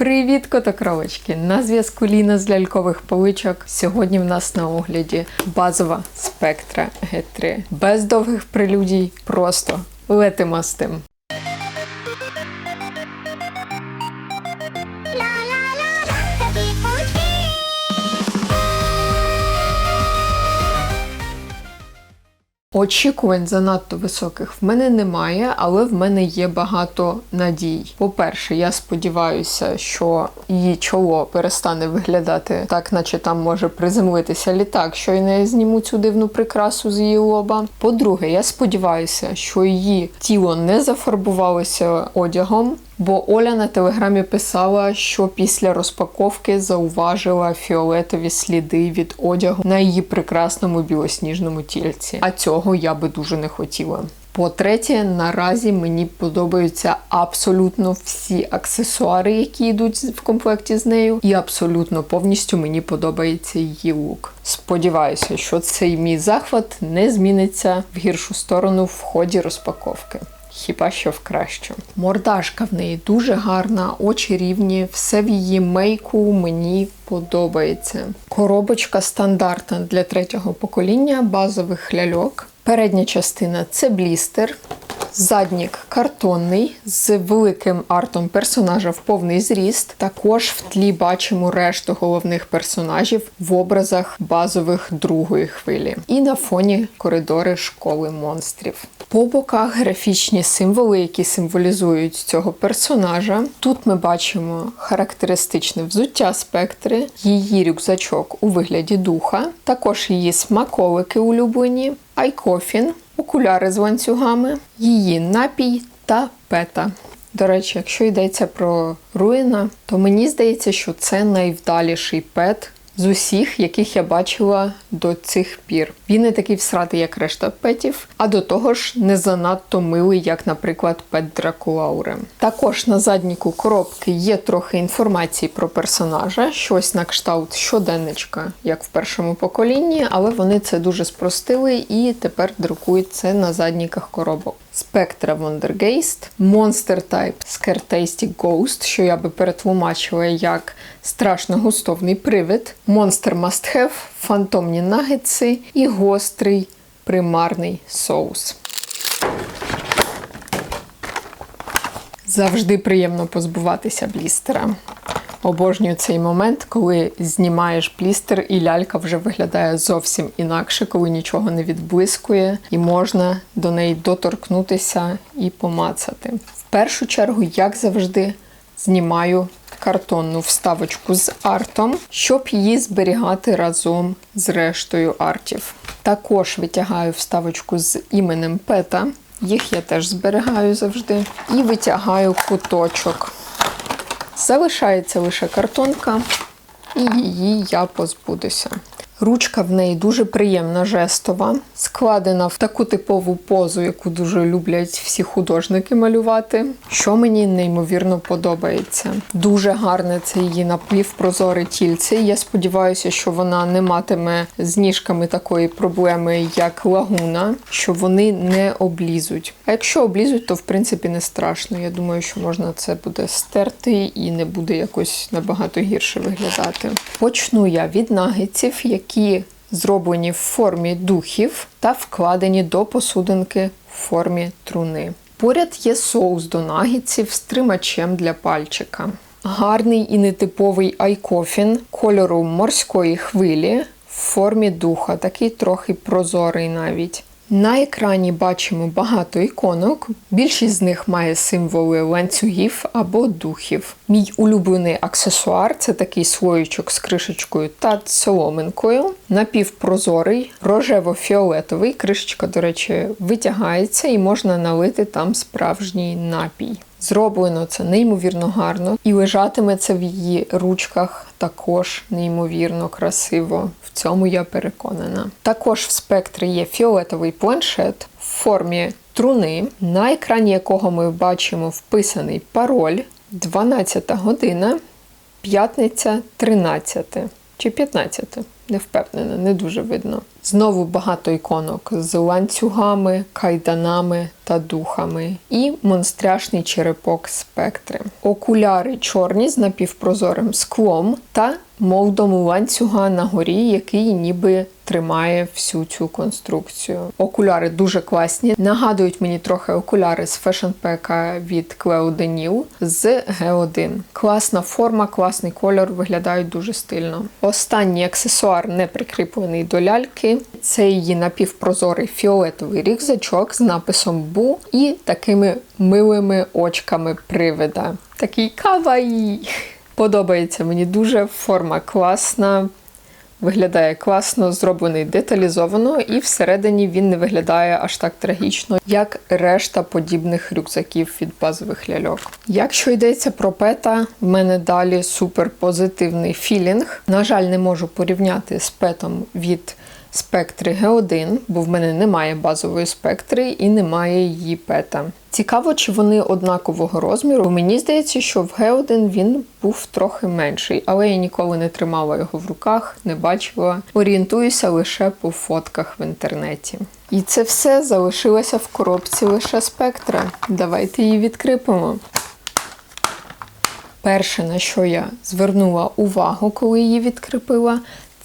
Привіт, котокровочки! На зв'язку Ліна з лялькових поличок. Сьогодні в нас на огляді базова спектра Г3. Без довгих прелюдій, просто летимо з тим. Очікувань занадто високих в мене немає, але в мене є багато надій. По-перше, я сподіваюся, що її чоло перестане виглядати так, наче там може приземлитися літак, щойно я зніму цю дивну прикрасу з її лоба. По-друге, я сподіваюся, що її тіло не зафарбувалося одягом. Бо Оля на телеграмі писала, що після розпаковки зауважила фіолетові сліди від одягу на її прекрасному білосніжному тільці. А цього я би дуже не хотіла. По-третє, наразі мені подобаються абсолютно всі аксесуари, які йдуть в комплекті з нею, і абсолютно повністю мені подобається її лук. Сподіваюся, що цей мій захват не зміниться в гіршу сторону в ході розпаковки. Хіба що в кращу. Мордашка в неї дуже гарна, очі рівні, все в її мейку мені подобається. Коробочка стандартна для третього покоління базових ляльок. Передня частина це блістер. Заднік картонний з великим артом персонажа в повний зріст. Також в тлі бачимо решту головних персонажів в образах базових другої хвилі. І на фоні коридори школи монстрів. По боках графічні символи, які символізують цього персонажа. Тут ми бачимо характеристичне взуття спектри, її рюкзачок у вигляді духа, також її смаколики улюблені, айкофін, окуляри з ланцюгами, її напій та пета. До речі, якщо йдеться про руїна, то мені здається, що це найвдаліший пет з усіх, яких я бачила до цих пір. Він не такий всратий, як решта петів, а до того ж не занадто милий, як, наприклад, пет Дракулаури. Також на задніку коробки є трохи інформації про персонажа, щось на кшталт щоденничка, як в першому поколінні, але вони це дуже спростили і тепер друкують це на задніках коробок. Spectra Wondergeist, Monster Type Scaretastic Ghost, що я би перетлумачила як страшно густовний привид, Monster Must Have, фантомні нагетси і гострий примарний соус. Завжди приємно позбуватися блістера. Обожнюю цей момент, коли знімаєш плістер, і лялька вже виглядає зовсім інакше, коли нічого не відблискує, і можна до неї доторкнутися і помацати. В першу чергу, як завжди, знімаю картонну вставочку з артом, щоб її зберігати разом з рештою артів. Також витягаю вставочку з іменем Пета. Їх я теж зберігаю завжди. І витягаю куточок. Залишається лише картонка, і її я позбудуся. Ручка в неї дуже приємна жестова, складена в таку типову позу, яку дуже люблять всі художники малювати, що мені неймовірно подобається. Дуже гарне це її напівпрозоре тільце. Я сподіваюся, що вона не матиме з ніжками такої проблеми, як лагуна, що вони не облізуть. А якщо облізуть, то в принципі не страшно. Я думаю, що можна це буде стерти і не буде якось набагато гірше виглядати. Почну я від нагетсів, які які зроблені в формі духів та вкладені до посудинки в формі труни. Поряд є соус до нагідців з тримачем для пальчика. Гарний і нетиповий айкофін кольору морської хвилі в формі духа, такий трохи прозорий навіть. На екрані бачимо багато іконок. Більшість з них має символи ланцюгів або духів. Мій улюблений аксесуар це такий слоєчок з кришечкою та соломинкою. Напівпрозорий, рожево-фіолетовий. Кришечка, до речі, витягається і можна налити там справжній напій. Зроблено це неймовірно гарно, і лежатиме це в її ручках також неймовірно красиво. В цьому я переконана. Також в спектрі є фіолетовий планшет в формі труни, на екрані якого ми бачимо вписаний пароль 12 година, п'ятниця 13. чи 15. Не впевнена, не дуже видно. Знову багато іконок з ланцюгами, кайданами та духами. І монстряшний черепок спектри. Окуляри чорні з напівпрозорим склом та молдом ланцюга на горі, який ніби тримає всю цю конструкцію. Окуляри дуже класні. Нагадують мені трохи окуляри з Fashion Pack від Cleo Daniel з G1. Класна форма, класний кольор, виглядають дуже стильно. Останній аксесуар не прикріплений до ляльки. Це її напівпрозорий фіолетовий рюкзачок з написом Бу і такими милими очками привида. Такий каваї. Подобається мені дуже, форма класна, виглядає класно, зроблений деталізовано, і всередині він не виглядає аж так трагічно, як решта подібних рюкзаків від базових ляльок. Якщо йдеться про пета, в мене далі супер позитивний філінг. На жаль, не можу порівняти з петом від спектри G1, бо в мене немає базової спектри і немає її пета. Цікаво, чи вони однакового розміру. Бо Мені здається, що в G1 він був трохи менший, але я ніколи не тримала його в руках, не бачила. Орієнтуюся лише по фотках в інтернеті. І це все залишилося в коробці лише спектра. Давайте її відкрипимо. Перше, на що я звернула увагу, коли її відкріпила,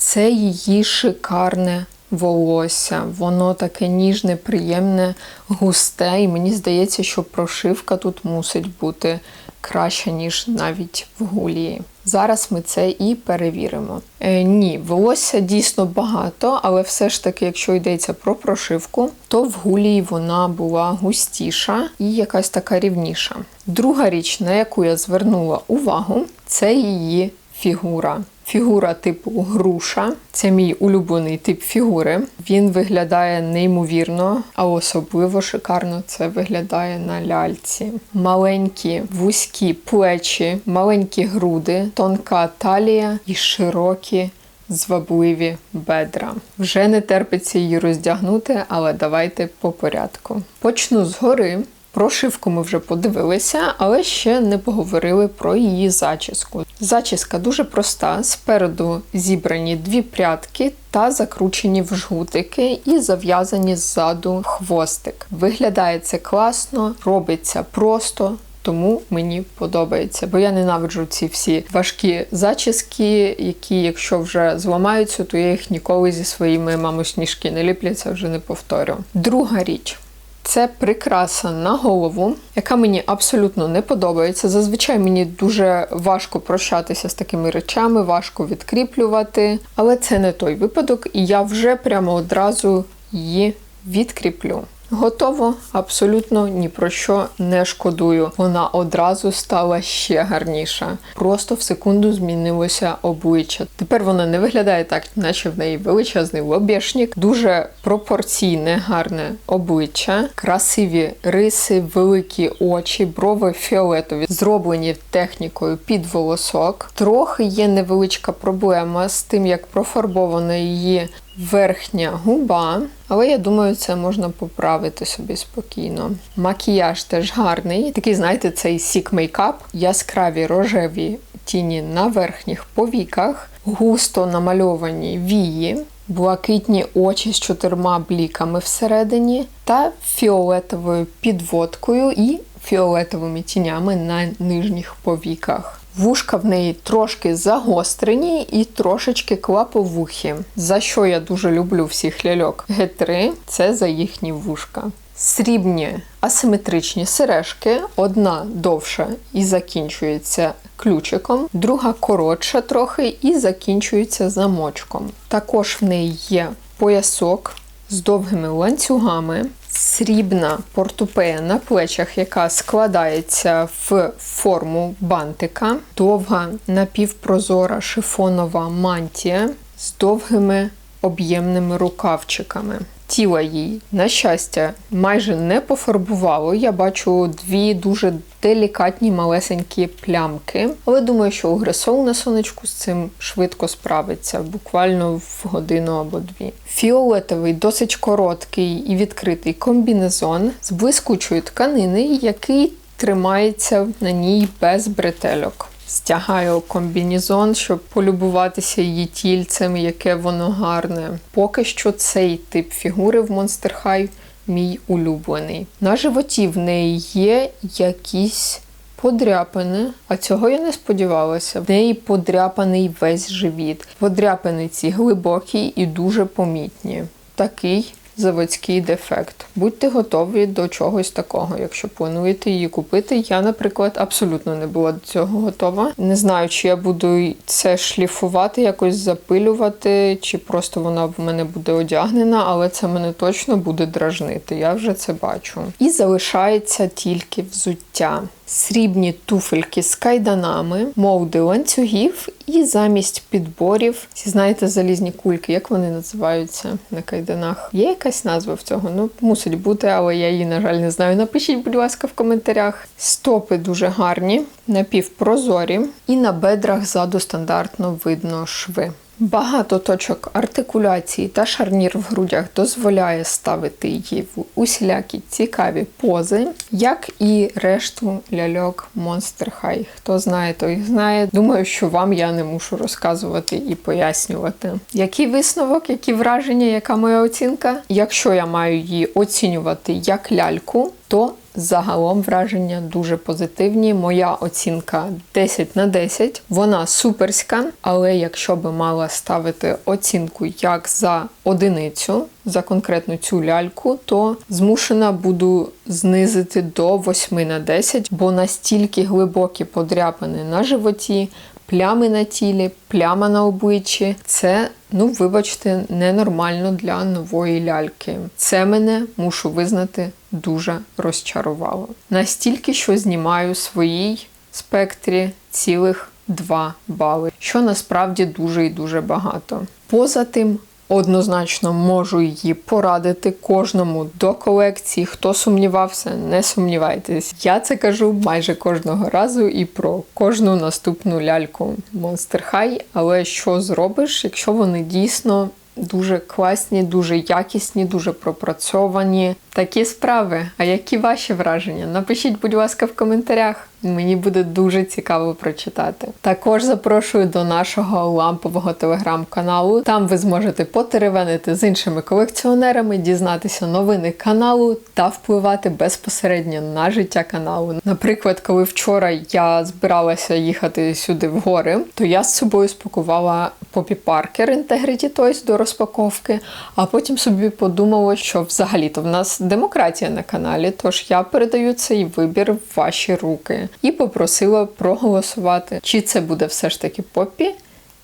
це її шикарне волосся. Воно таке ніжне, приємне, густе, і мені здається, що прошивка тут мусить бути краща, ніж навіть в гулії. Зараз ми це і перевіримо. Е, ні, волосся дійсно багато, але все ж таки, якщо йдеться про прошивку, то в гулії вона була густіша і якась така рівніша. Друга річ, на яку я звернула увагу, це її фігура. Фігура типу груша. Це мій улюблений тип фігури. Він виглядає неймовірно, а особливо шикарно це виглядає на ляльці. Маленькі вузькі плечі, маленькі груди, тонка талія і широкі. Звабливі бедра. Вже не терпиться її роздягнути, але давайте по порядку. Почну згори. Прошивку ми вже подивилися, але ще не поговорили про її зачіску. Зачіска дуже проста. Спереду зібрані дві прядки та закручені в жгутики і зав'язані ззаду хвостик. Виглядає це класно, робиться просто. Тому мені подобається, бо я ненавиджу ці всі важкі зачіски, які, якщо вже зламаються, то я їх ніколи зі своїми мамусніжки не ліпляться, вже не повторю. Друга річ. Це прикраса на голову, яка мені абсолютно не подобається. Зазвичай мені дуже важко прощатися з такими речами, важко відкріплювати, але це не той випадок, і я вже прямо одразу її відкріплю. Готово, абсолютно ні про що не шкодую. Вона одразу стала ще гарніша. Просто в секунду змінилося обличчя. Тепер вона не виглядає так, наче в неї величезний лобєшник, дуже пропорційне, гарне обличчя, красиві риси, великі очі, брови фіолетові, зроблені технікою під волосок. Трохи є невеличка проблема з тим, як профарбована її верхня губа, але я думаю, це можна поправити собі спокійно. Макіяж теж гарний. Такий, знаєте, цей сік мейкап, яскраві рожеві тіні на верхніх повіках, густо намальовані вії. Блакитні очі з чотирма бліками всередині та фіолетовою підводкою і фіолетовими тінями на нижніх повіках. Вушка в неї трошки загострені і трошечки клаповухі, за що я дуже люблю всіх ляльок. Г3 це за їхні вушка. Срібні асиметричні сережки, одна довша і закінчується ключиком, друга коротша трохи і закінчується замочком. Також в неї є поясок з довгими ланцюгами, срібна портупея на плечах, яка складається в форму бантика, довга напівпрозора шифонова мантія з довгими об'ємними рукавчиками. Тіла їй, на щастя, майже не пофарбувало. Я бачу дві дуже делікатні малесенькі плямки. Але думаю, що угресол на сонечку з цим швидко справиться, буквально в годину або дві. Фіолетовий, досить короткий і відкритий комбінезон з блискучої тканини, який тримається на ній без бретельок. Стягаю комбінізон, щоб полюбуватися її тільцем, яке воно гарне. Поки що цей тип фігури в Monster High мій улюблений. На животі в неї є якісь подряпини, а цього я не сподівалася. В неї подряпаний весь живіт. Подряпини ці глибокі і дуже помітні. Такий заводський дефект. Будьте готові до чогось такого, якщо плануєте її купити. Я, наприклад, абсолютно не була до цього готова. Не знаю, чи я буду це шліфувати, якось запилювати, чи просто вона в мене буде одягнена, але це мене точно буде дражнити. Я вже це бачу. І залишається тільки взуття. Срібні туфельки з кайданами, молди ланцюгів і замість підборів, ці знаєте, залізні кульки, як вони називаються на кайданах? Є якась назва в цього? Ну, мусить бути, але я її, на жаль, не знаю. Напишіть, будь ласка, в коментарях. Стопи дуже гарні, напівпрозорі, і на бедрах ззаду стандартно видно шви. Багато точок артикуляції та шарнір в грудях дозволяє ставити її в усілякі цікаві пози, як і решту ляльок Monster High. Хто знає, той знає. Думаю, що вам я не мушу розказувати і пояснювати. Який висновок, які враження, яка моя оцінка? Якщо я маю її оцінювати як ляльку, то Загалом враження дуже позитивні. Моя оцінка 10 на 10. Вона суперська, але якщо би мала ставити оцінку як за одиницю, за конкретну цю ляльку, то змушена буду знизити до 8 на 10, бо настільки глибокі подряпини на животі, плями на тілі, пляма на обличчі. Це, ну вибачте, ненормально для нової ляльки. Це мене мушу визнати дуже розчарувало. Настільки, що знімаю своїй спектрі цілих 2 бали, що насправді дуже і дуже багато. Поза тим. Однозначно можу її порадити кожному до колекції. Хто сумнівався, не сумнівайтесь. Я це кажу майже кожного разу і про кожну наступну ляльку Monster High. Але що зробиш, якщо вони дійсно дуже класні, дуже якісні, дуже пропрацьовані. Такі справи. А які ваші враження? Напишіть, будь ласка, в коментарях. Мені буде дуже цікаво прочитати. Також запрошую до нашого лампового телеграм-каналу. Там ви зможете потеревенити з іншими колекціонерами, дізнатися новини каналу та впливати безпосередньо на життя каналу. Наприклад, коли вчора я збиралася їхати сюди в гори, то я з собою спакувала Попі Паркер Integrity Toys до розпаковки, а потім собі подумала, що взагалі-то в нас демократія на каналі, тож я передаю цей вибір в ваші руки і попросила проголосувати, чи це буде все ж таки Поппі,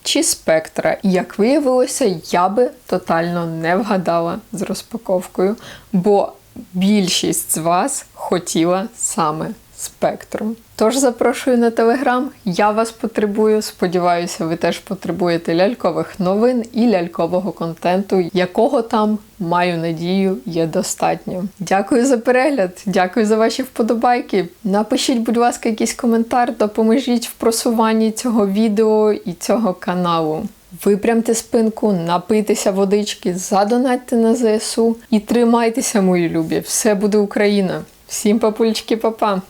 чи спектра. Як виявилося, я би тотально не вгадала з розпаковкою, бо більшість з вас хотіла саме спектру. Тож запрошую на телеграм, я вас потребую. Сподіваюся, ви теж потребуєте лялькових новин і лялькового контенту, якого там, маю надію, є достатньо. Дякую за перегляд, дякую за ваші вподобайки. Напишіть, будь ласка, якийсь коментар, допоможіть в просуванні цього відео і цього каналу. Випрямте спинку, напийтеся водички, задонатьте на ЗСУ і тримайтеся, мої любі! Все буде Україна! Всім папульчики, папа!